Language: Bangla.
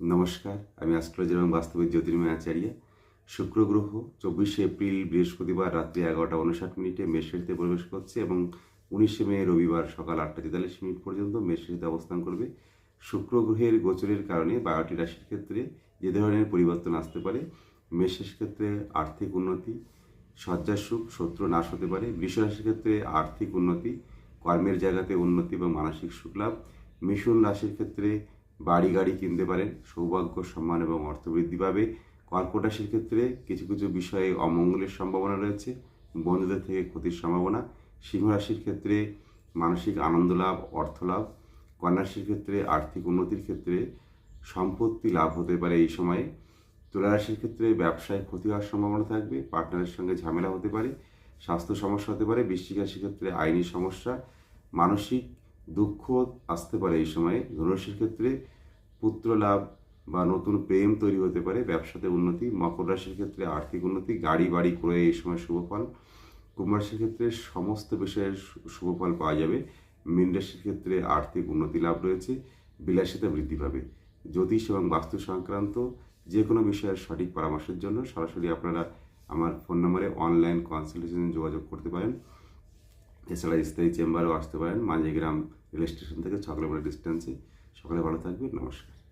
নমস্কার, আমি অ্যাস্ট্রোলজি এবং বাস্তবিক জ্যোতির্ময় আচার্য। শুক্র গ্রহ, চব্বিশে এপ্রিল, বৃহস্পতিবার রাত্রি এগারোটা উনষাট মিনিটে মেষরাশিতে প্রবেশ করছে এবং উনিশে মে রবিবার সকাল আটটা তেতাল্লিশ মিনিট পর্যন্ত মেষরাশিতে অবস্থান করবে। শুক্র গ্রহের গোচরের কারণে বারোটি রাশির ক্ষেত্রে যে ধরনের পরিবর্তন আসতে পারে মেষের ক্ষেত্রে আর্থিক উন্নতি সজ্জার সুখ, শত্রু নাশ হতে পারে, বৃষ রাশির ক্ষেত্রে আর্থিক উন্নতি, কর্মের জায়গাতে উন্নতি এবং মানসিক সুখ লাভ মিশন রাশির ক্ষেত্রে বাড়ি গাড়ি কিনতে পারেন, সৌভাগ্য, সম্মান এবং অর্থ বৃদ্ধি পাবে। কর্কট রাশির ক্ষেত্রে কিছু কিছু বিষয়ে অমঙ্গলের সম্ভাবনা রয়েছে, বন্ধুদের থেকে ক্ষতির সম্ভাবনা। সিংহ রাশির ক্ষেত্রে মানসিক আনন্দ লাভ, অর্থ লাভ। কন্যা রাশির ক্ষেত্রে আর্থিক উন্নতির ক্ষেত্রে সম্পত্তি লাভ হতে পারে এই সময়ে। তুলা রাশির ক্ষেত্রে ব্যবসায় ক্ষতি হওয়ার সম্ভাবনা থাকবে, পার্টনারের সঙ্গে ঝামেলা হতে পারে, স্বাস্থ্য সমস্যা হতে পারে, বৃশ্চিক রাশির ক্ষেত্রে আইনি সমস্যা, মানসিক দুঃখ আসতে পারে এই সময়ে। ধনুরাশির ক্ষেত্রে পুত্র লাভ বা নতুন প্রেম তৈরি হতে পারে, ব্যবসাতে উন্নতি, মকর রাশির ক্ষেত্রে আর্থিক উন্নতি গাড়ি বাড়ি ক্রয়ে এই সময় শুভফল কুম্ভ রাশির ক্ষেত্রে সমস্ত বিষয়ের শু- শুভফল পাওয়া যাবে। মীন রাশির ক্ষেত্রে আর্থিক উন্নতি লাভ রয়েছে, বিলাসিতা বৃদ্ধি পাবে। জ্যোতিষ এবং বাস্তু সংক্রান্ত যে কোনো বিষয়ের সঠিক পরামর্শের জন্য সরাসরি আপনারা আমার ফোন নম্বরে অনলাইন কনসালটেশন যোগাযোগ করতে পারেন। এছাড়া স্থায়ী চেম্বারও আসতে পারেন। মাঝিগ্রাম রেল স্টেশন থেকে ছ কিলোমিটার ডিস্টেন্সে সকালে ভালো থাকবেন, নমস্কার।